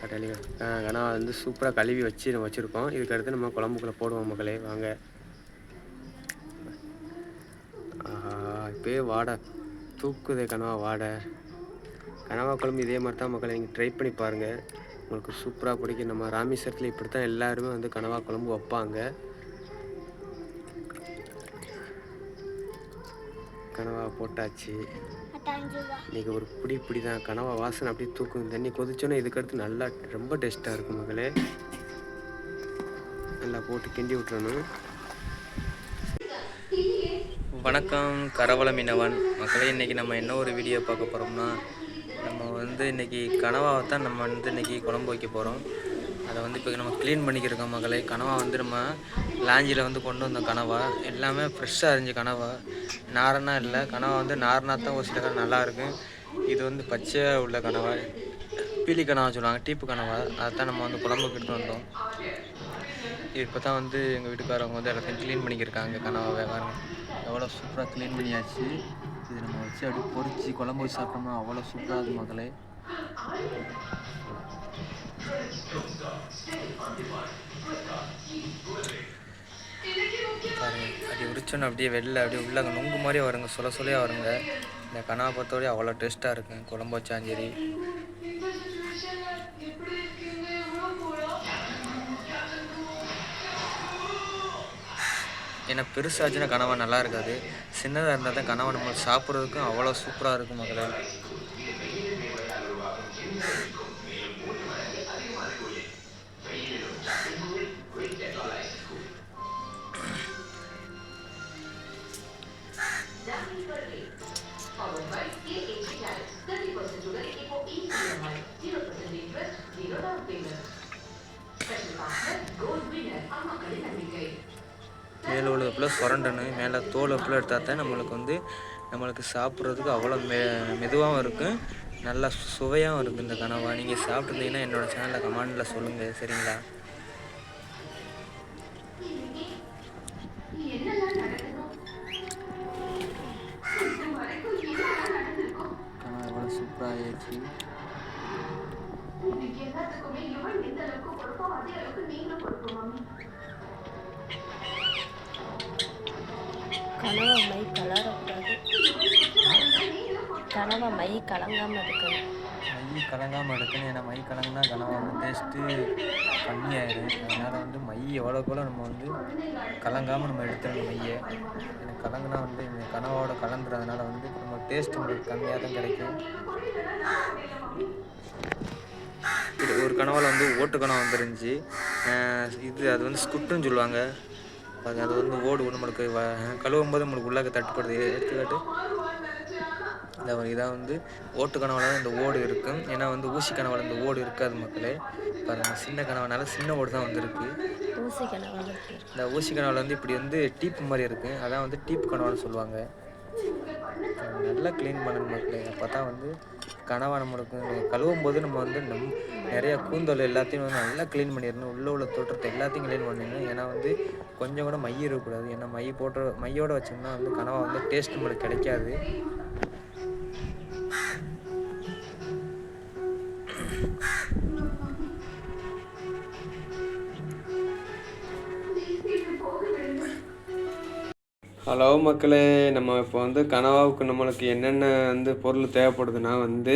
கட்டாளி ஏன்னா வந்து சூப்பராக கழுவி வச்சு நம்ம வச்சுருக்கோம். இதுக்கடுத்து நம்ம குழம்புக்குள்ளே போடுவோம் மக்களே. வாங்க. இப்போயே வாடை. தூக்குதே கனவா வாடை. கனவா குழம்பு இதே மாதிரி தான் மக்களை. நீங்கள் ட்ரை பண்ணி பாருங்கள் உங்களுக்கு சூப்பராக பிடிக்கும். நம்ம ராமேஸ்வரத்தில் இப்படி தான் எல்லாருமே வந்து கனவா குழம்பு வைப்பாங்க. கனவா போட்டாச்சு. இன்றைக்கி ஒரு பிடி பிடி தான் கனவா வாசனை அப்படியே தூக்கும். தண்ணி கொதிச்சோன்னே இதுக்கடுத்து நல்லா ரொம்ப டேஸ்ட்டாக இருக்கும் மகளே. நல்லா போட்டு கிண்டி விட்டுறணும். வணக்கம் கரவள மீனவன். மக்களே இன்றைக்கி நம்ம என்ன ஒரு வீடியோ பார்க்க போகிறோம்னா நம்ம வந்து இன்றைக்கி கனவாவை தான் நம்ம வந்து இன்றைக்கி குழம்பு வைக்க போகிறோம் அதை வந்து இப்போ நம்ம க்ளீன் பண்ணிக்கிறோம் மகளே. கனவா வந்து நம்ம லாஞ்சியில் வந்து கொண்டு வந்தோம் கனவா. எல்லாமே ஃப்ரெஷ்ஷாக இருந்துச்சு கனவா. நாரனா இல்லை. கனவா வந்து நார்னா தான் ஒரு சில கனவு நல்லாயிருக்கும் இது வந்து பச்சையாக உள்ள கனவா. பீலி கனவா சொல்லுவாங்க. டீப்பு கனவா. அதை தான் நம்ம வந்து குழம்புக்கு எடுத்து வந்தோம். இப்போ தான் வந்து எங்கள் வீட்டுக்காரவங்க வந்து எல்லாத்தையும் க்ளீன் பண்ணிக்கிருக்காங்க கனவாவை பாருங்க எவ்வளோ சூப்பராக க்ளீன் பண்ணியாச்சு. இது நம்ம வச்சு அப்படியே பொறிச்சு குழம்பு வச்சு சாப்பிட்டோம்னா அவ்வளோ சூப்பராக இருக்கும் மக்களே அப்படி உரிச்சோன்னு அப்படியே வெளில அப்படியே உள்ள நுங்கு மாதிரி வருங்க சொல்ல சொல்லையாக வருங்க. இந்த கனாபத்தோடய அவ்வளோ டேஸ்ட்டாக இருக்கும் குழம்பு வச்சாலும் சரி. ஏன்னா பெருசாச்சுன்னா கனவா நல்லா இருக்காது. சின்னதாக இருந்தால் தான் கனவா நம்ம சாப்பிட்றதுக்கும் அவ்வளோ சூப்பராக இருக்கும் மக்களை. மேலே தோலை ஃபுல்லாக எடுத்தால் தான் நம்மளுக்கு வந்து நம்மளுக்கு சாப்பிட்றதுக்கு அவ்வளோ மெ மெதுவாகவும் இருக்கும் நல்லா சுவையாகவும் இருக்கும் இந்த கனவா. நீங்கள் சாப்பிட்ருந்தீங்கன்னா என்னோடய சேனலில் கமெண்டில் சொல்லுங்கள் சரிங்களா? கனவை மை கலரக்கூடாது. கனவை மை கலங்காமல் இருக்கணும் மை கலங்காமல் எடுக்கணும். ஏன்னா மை கலங்கினா கனவை வந்து டேஸ்ட்டு கம்மியாயிடும் அதனால் வந்து மை கூட நம்ம வந்து கலங்காமல் நம்ம எடுத்துடணும் மையை. எனக்கு கலங்குனா வந்து இந்த கனவோட கலந்துறதுனால வந்து நம்ம டேஸ்ட் நம்மளுக்கு கம்மியாக தான் கிடைக்கும். இது ஒரு கனவால் வந்து ஓட்டு கனவு வந்துருந்துச்சு இது அது வந்து ஸ்குட்டுன்னு சொல்லுவாங்க. அது அது வந்து ஓடு நம்மளுக்கு வ கழுவும் போது நம்மளுக்கு உள்ளாக்க தட்டுப்படுது. எடுத்துக்காட்டு இந்த இதாக வந்து ஓட்டு கனவால இந்த ஓடு இருக்கும். ஏன்னா வந்து ஊசி கனவால இந்த ஓடு இருக்காது மக்களே. பாருங்க சின்ன கனவானால சின்ன ஓடு தான் வந்திருக்கு. ஊசி கனவா இருக்கு. இந்த ஊசி கனவால வந்து இப்படி வந்து டீப் மாதிரி இருக்கு அதான் வந்து டீப் கனவான்னு சொல்லுவாங்க. நல்லா க்ளீன் பண்ணணும் மக்களே. அப்போ தான் வந்து கனவா நம்மளுக்கு கழுவும் போது நம்ம வந்து நம் நிறைய கூந்தல் எல்லாத்தையும் வந்து நல்லா க்ளீன் பண்ணிடணும். உள்ளே உள்ள தோற்றத்தை எல்லாத்தையும் க்ளீன் பண்ணிடணும். ஏன்னா வந்து கொஞ்சம் கூட மை இருக்கக்கூடாது. ஏன்னா மை போட்டு மையோட வச்சோம்னா வந்து கனவா வந்து டேஸ்ட் நம்மளுக்கு கிடைக்காது. ஹலோ மக்களே நம்ம இப்போ வந்து கனவாவுக்கு நம்மளுக்கு என்னென்ன வந்து பொருள் தேவைப்படுதுன்னா வந்து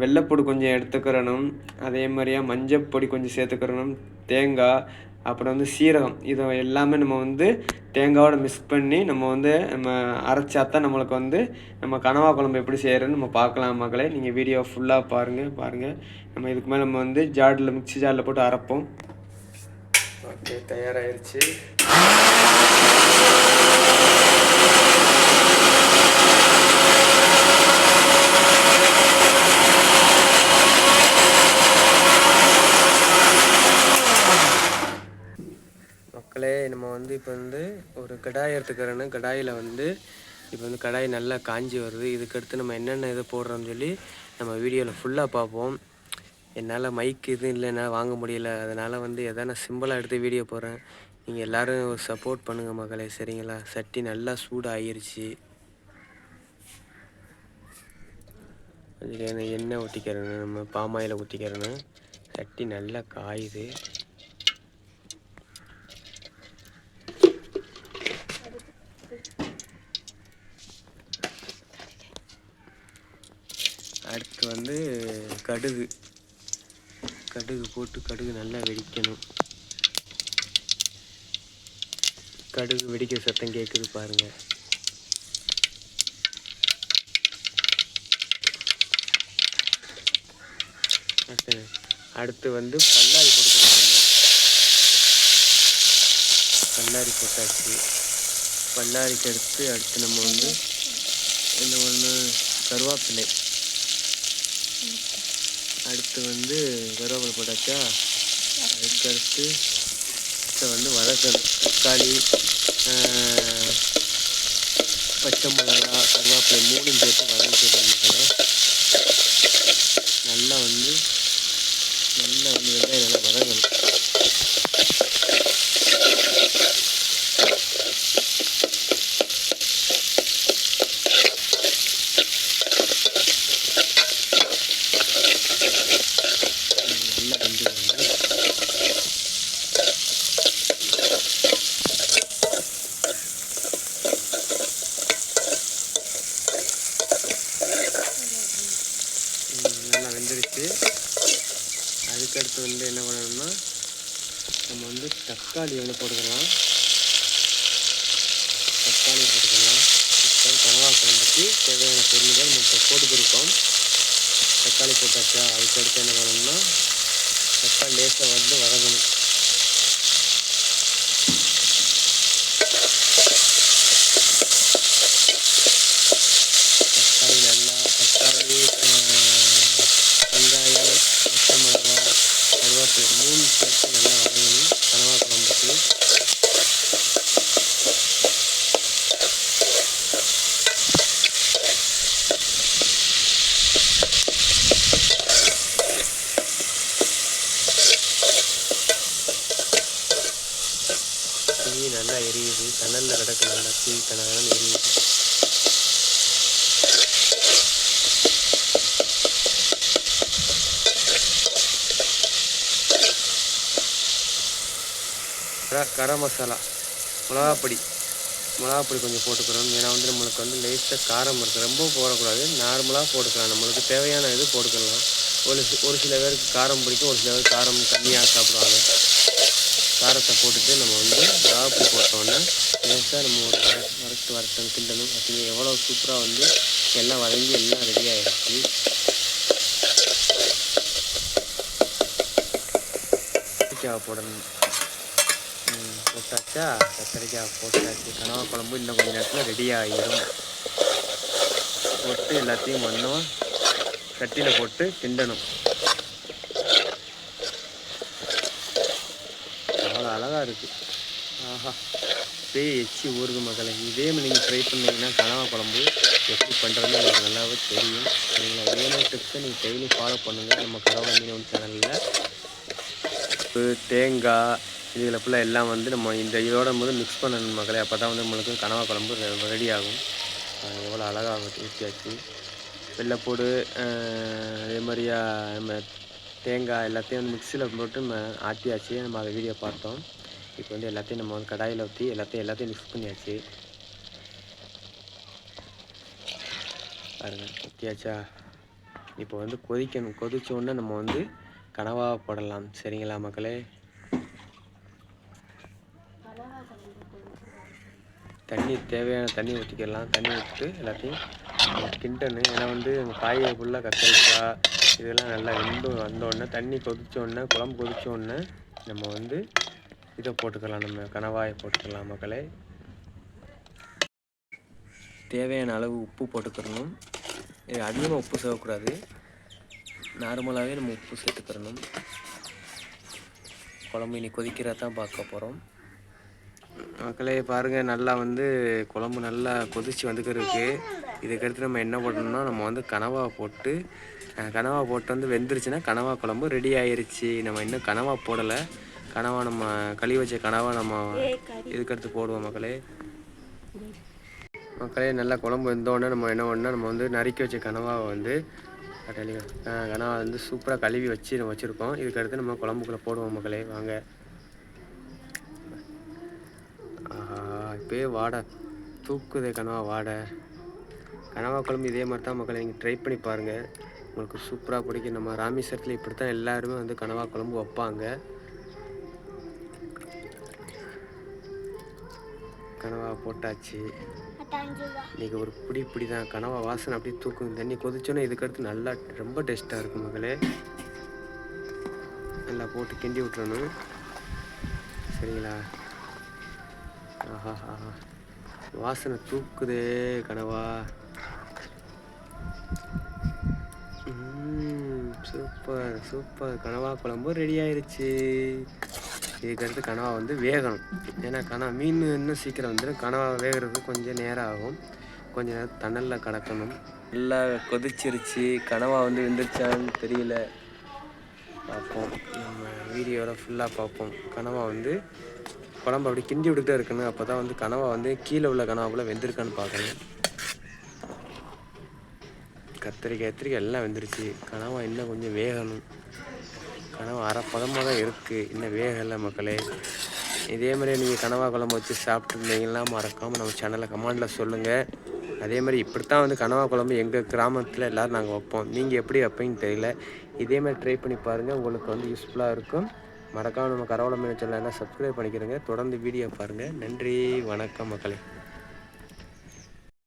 வெள்ளைப்பொடி கொஞ்சம் எடுத்துக்கிறணும் அதே மாதிரியா மஞ்சப்பொடி கொஞ்சம் சேர்த்துக்கிறணும் தேங்காய் அப்புறம் வந்து சீரகம். இதை எல்லாமே நம்ம வந்து தேங்காயோட மிக்ஸ் பண்ணி நம்ம வந்து நம்ம அரைச்சா தான் நம்மளுக்கு வந்து நம்ம கனவா குழம்பு எப்படி செய்கிறதுன்னு நம்ம பார்க்கலாம் மக்களே. நீங்கள் வீடியோ ஃபுல்லாக பாருங்கள் பாருங்கள் நம்ம இதுக்கு மேலே நம்ம வந்து ஜாடில் மிக்ஸி ஜாடில் போட்டு அரைப்போம். ஓகே தயாராகிருச்சு மக்களே நம்ம வந்து இப்போ வந்து ஒரு கடாய் எடுத்துக்கிறோன்னு கடாயில் வந்து இப்போ வந்து கடாய் நல்லா காஞ்சி வருது. இதுக்கடுத்து நம்ம என்னென்ன இதை போடுறோம்னு சொல்லி நம்ம வீடியோவில் ஃபுல்லாக பார்ப்போம். என்னால் மைக் இது இல்லை என்னால் வாங்க முடியல. அதனால் வந்து எதனா சிம்பிளாக எடுத்து வீடியோ போடுறேன். நீங்கள் எல்லோரும் சப்போர்ட் பண்ணுங்கள் மகளே சரிங்களா? சட்டி நல்லா சூடு ஆகிருச்சு அதுக்கு எண்ணெய் எண்ணெய் நம்ம பாமாயில் ஊற்றிக்கிறணும் சட்டி நல்லா காயுது. அடுத்து வந்து கடுகு. கடுகு போட்டு கடுகு நல்லா வெடிக்கணும். கடுகு வெடிக்கிற சத்தம் கேட்குது பாருங்க. அடுத்து அடுத்து வந்து பல்லாரி கொடுக்கணும் பல்லாரி போட்டாச்சு. பல்லாரிக்கு அடுத்து அடுத்து நம்ம வந்து என்ன ஒன்று கருவேப்பிலை. அடுத்து வந்து கருவேப்பிலை போட்டாச்சா? அதுக்கு அடுத்து வந்து வதக்கணும் தக்காளி பச்சை மிளகா கருவேப்பிலை மூணும் சேர்த்து வதக்கிடணும் நல்லா வந்து நல்லா வந்து வெங்காயம் நல்லா வதங்கணும் நல்லா வெந்துக்கணும் ம், நல்லா வெந்துருச்சு அதுக்கடுத்து வந்து என்ன பண்ணணும்னா நம்ம வந்து தக்காளி வந்து போட்டுக்கலாம். தக்காளி போட்டுக்கலாம். தக்காளி கனவா குழம்புக்கு தேவையான பொருள்கள் நம்ம இப்போ போட்டுக்கிருக்கோம் தக்காளி போட்டாச்சா? அதுக்கடுத்து என்ன பண்ணணும்னா தக்காளி லேசாக வந்து வதங்கணும் தக்காளி நல்லா தக்காளி ஆஹ், வெங்காயம் பச்சை மிளகா கருவேப்பிலை மூணு சேர்த்து நல்லா வதங்கணும் கனவா குழம்புக்கு தீ நல்லா எரியுது. கனலில் கிடக்கு நல்லா தீ கனகனன்னு எரியுது. கரம் மசாலா மிளகாப்பொடி மிளகாப்பொடி கொஞ்சம் போட்டுக்கிறோம். ஏன்னா வந்து நம்மளுக்கு வந்து லேஸ்ட்டாக காரம் இருக்குது ரொம்ப போடக்கூடாது. நார்மலாக போட்டுக்கலாம். நம்மளுக்கு தேவையான இது போட்டுக்கலாம். ஒரு ஒரு சில பேருக்கு காரம் பிடிக்கும். ஒரு சில பேர் காரம் கம்மியாக சாப்பிடுவாங்க. காரத்தை போட்டுட்டு நம்ம வந்து மிளகாப்பொடி போட்டோன்னே லேசாக நம்ம ஒரு வரட்டு வறுத்து வரட்டும் கிண்டணும் பார்த்தீங்க எவ்வளோ சூப்பராக வந்து எல்லாம் வதங்கி எல்லாம் ரெடி ஆகிடுச்சு கத்திரிக்காய் போடணும். போட்டாச்சா? கத்திரிக்காய் போட்டாச்சு. கனவா குழம்பு இன்னும் கொஞ்சம் நேரத்தில் ரெடி ஆகிடும் போட்டு எல்லாத்தையும் ஒன்றும் கட்டியில் போட்டு கிண்டணும் அவ்வளோ அழகாக இருக்குது ஆஹா. அப்படியே எச்சி ஊறுது மக்களை. இதே மாதிரி நீங்கள் ட்ரை பண்ணீங்கன்னா கனவா குழம்பு எப்படி பண்ணுறதுன்னு உங்களுக்கு நல்லாவே தெரியும். சரிங்களா? இதே மாதிரி டிப்ஸை நீங்கள் டெய்லி ஃபாலோ பண்ணுங்கள் நம்ம கனவா மீனவன் சேனலில். உப்பு தேங்காய் இதில் ஃபுல்லாக எல்லாம் வந்து நம்ம இந்த இதோட போது மிக்ஸ் பண்ணணும் மக்களே. அப்போ தான் வந்து நம்மளுக்கு கனவா குழம்பு ரெடி ஆகும். எவ்வளோ அழகாக ஊற்றியாச்சு வெள்ளைப்பூடு அதே மாதிரியா நம்ம தேங்காய் எல்லாத்தையும் வந்து மிக்சியில் போட்டு நம்ம ஆட்டியாச்சு. நம்ம அதை வீடியோ பார்த்தோம். இப்போ வந்து எல்லாத்தையும் நம்ம வந்து கடாயில் ஊற்றி எல்லாத்தையும் எல்லாத்தையும் மிக்ஸ் பண்ணியாச்சு. பாருங்கள் ஊற்றியாச்சா இப்போ வந்து கொதிக்கணும். கொதிச்ச உடனே நம்ம வந்து கனவாக போடலாம். சரிங்களா மக்களே? தண்ணி தேவையான தண்ணி ஊற்றிக்கலாம் தண்ணி ஊற்றிட்டு எல்லாத்தையும் கிண்டணும். ஏன்னா வந்து நம்ம காயை ஃபுல்லாக கத்திரிக்காய் இதெல்லாம் நல்லா வெந்து வந்தோடனே தண்ணி கொதிச்ச உடனே குழம்பு கொதிச்ச உடனே நம்ம வந்து இதை போட்டுக்கலாம். நம்ம கணவாயை போட்டுக்கலாம் மக்களே. தேவையான அளவு உப்பு போட்டுக்கிறணும். இது அதிகமாக உப்பு சேர்க்கக்கூடாது. நார்மலாகவே நம்ம உப்பு சேர்த்துக்கிறணும். குழம்பு இனி கொதிக்கிறத தான் பார்க்க போகிறோம் மக்களே பாருங்கள் நல்லா வந்து குழம்பு நல்லா கொதித்து வந்துக்கிறதுக்கு இதுக்கடுத்து நம்ம என்ன பண்ணணும்னா நம்ம வந்து கனவா போட்டு கனவா போட்டு வந்து வெந்துருச்சுன்னா கனவா குழம்பு ரெடி ஆயிருச்சு. நம்ம இன்னும் கனவா போடலை. கனவா நம்ம கழுவி வச்ச கனவா நம்ம இதுக்கடுத்து போடுவோம் மக்களே. மக்களே நல்லா குழம்பு வந்தோடனே நம்ம என்ன பண்ணால் நம்ம வந்து நறுக்கி வச்ச கனவாவை வந்து கனவா வந்து சூப்பராக கழுவி வச்சு நம்ம வச்சுருக்கோம். இதுக்கு அடுத்து நம்ம குழம்புக்குள்ளே போடுவோம் மக்களே வாங்க. இப்போயே வாடை. தூக்குதே கனவா வாடை. கனவா குழம்பு இதே மாதிரி தான் மக்களை நீங்கள் ட்ரை பண்ணி பாருங்கள் உங்களுக்கு சூப்பராக பிடிக்கும். நம்ம ராமேஸ்வரத்தில் இப்படி தான் எல்லாருமே வந்து கனவா குழம்பு வைப்பாங்க. கனவா போட்டாச்சு. இன்றைக்கி ஒரு பிடி பிடி தான். கனவா வாசனை அப்படியே தூக்கும். தண்ணி கொதிச்சோன்னே இதுக்கடுத்து நல்லா ரொம்ப டேஸ்ட்டாக இருக்கும் மகளே நல்லா போட்டு கிண்டி விட்டுறணும். சரிங்களா? ஆஹா ஆஹா வாசனை தூக்குதே கனவா. Super super. கனவா குழம்பு ரெடி ஆயிடுச்சு இதுக்கடுத்து கனவா வந்து வேகணும். ஏன்னா கனவா மீன் இன்னும் சீக்கிரம் வந்துடும் கனவா வேகிறதுக்கு கொஞ்சம் நேரம் ஆகும். கொஞ்சம் நேரம் தணலில் கிடக்கணும். நல்லா கொதிச்சிருச்சு. கனவா வந்து வெந்துருச்சான்னு தெரியல. பார்ப்போம். நம்ம வீடியோவில் ஃபுல்லாக பார்ப்போம். கனவா வந்து குழம்பு அப்படி கிண்டி விட்டுட்டே இருக்கணும். அப்போ தான் வந்து கனவா வந்து கீழே உள்ள கனவாக்குள்ளே வெந்திருக்கான்னு பார்க்கணும். கத்திரிக்காய் கத்திரிக்காய் எல்லாம் வெந்துருச்சு. கனவா இன்னும் கொஞ்சம் வேகணும். கனவா அரைப்பதமாக தான் இருக்குது இன்னும் வேகலை மக்களே. இதே மாதிரி நீங்கள் கனவா குழம்பு வச்சு சாப்பிட்ருந்தீங்கன்னா மறக்காமல் நம்ம சேனலில் கமெண்டில் சொல்லுங்கள் அதே மாதிரி இப்படித்தான் வந்து கனவா குழம்பு எங்கள் கிராமத்தில் எல்லோரும் நாங்கள் வைப்போம். நீங்கள் எப்படி வைப்பீங்கன்னு தெரியல. இதே மாதிரி ட்ரை பண்ணி பாருங்கள் உங்களுக்கு வந்து யூஸ்ஃபுல்லாக இருக்கும். மறக்காமல் நம்ம கரவளம் மீன் எல்லாம் சப்ஸ்கிரைப் பண்ணிக்கிறேங்க. தொடர்ந்து வீடியோ பாருங்கள் நன்றி. வணக்கம் மக்களே.